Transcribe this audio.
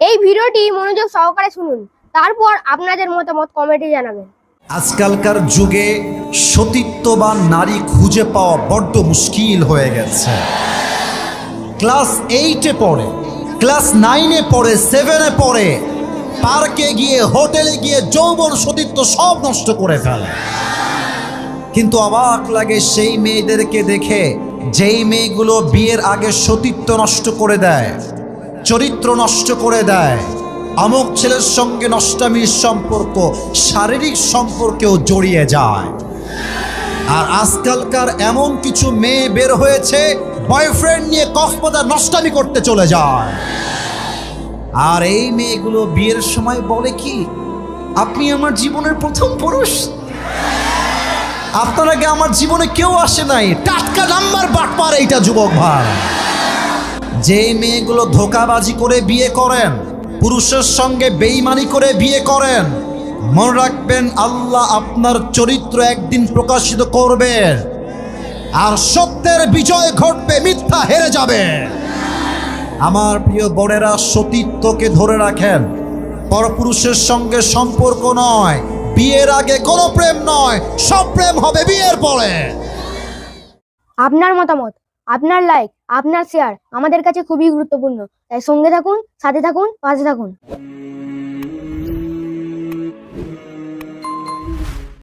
এই ভিডিওটি মনোযোগ সহকারে শুনুন। তারপর আপনাদের মতামত কমেন্টে জানাবেন। আজকালকার যুগে সতীত্ববান নারী খুঁজে পাওয়া বড্ড মুশকিল হয়ে গেছে। ক্লাস এইটে পড়ে, ক্লাস নাইনে পড়ে সেভেনে পড়ে, পার্কে গিয়ে, হোটেলে গিয়ে যৌবন সতীত্ব সব নষ্ট করে ফেলে। কিন্তু অবাক লাগে সেই মেয়েদেরকে দেখে, যেই মেয়েগুলো বিয়ের আগে সতীত্ব নষ্ট করে দেয় চরিত্র নষ্ট করে দেয়। আমক ছেলের সঙ্গে নষ্টামির সম্পর্ক শারীরিক সম্পর্কেও জড়িয়ে যায়। আর আজকালকার এমন কিছু মেয়ে বের হয়েছে বয়ফ্রেন্ড নিয়ে কক্সবাজার নষ্টামি করতে চলে যায়। আর এই মেয়েগুলো বিয়ের সময় বলে কি, আপনি আমার জীবনের প্রথম পুরুষ? আপনার আগে আমার জীবনে কেউ আসে নাই। টাটকা নাম্বার বাটপার এইটা যুবক ভাই। যে মেয়েগুলো ধোকাবাজি করে বিয়ে করেন, পুরুষের সঙ্গে বেইমানি করে বিয়ে করেন, মনে রাখবেন আল্লাহ আপনার চরিত্র একদিন প্রকাশিত করবেন আর সত্যের বিজয় ঘটবে, মিথ্যা হেরে যাবে। আমার প্রিয় বোনেরা, সতীত্বকে ধরে রাখেন। পরপুরুষের সঙ্গে সম্পর্ক নয়, বিয়ের আগে কোনো প্রেম নয়, সব প্রেম হবে বিয়ের পরে। আপনার মতামত? আপনার লাইক আপনার শেয়ার আমাদের কাছে খুবই গুরুত্বপূর্ণ। তাই সঙ্গে থাকুন, সাথে থাকুন, পাশে থাকুন।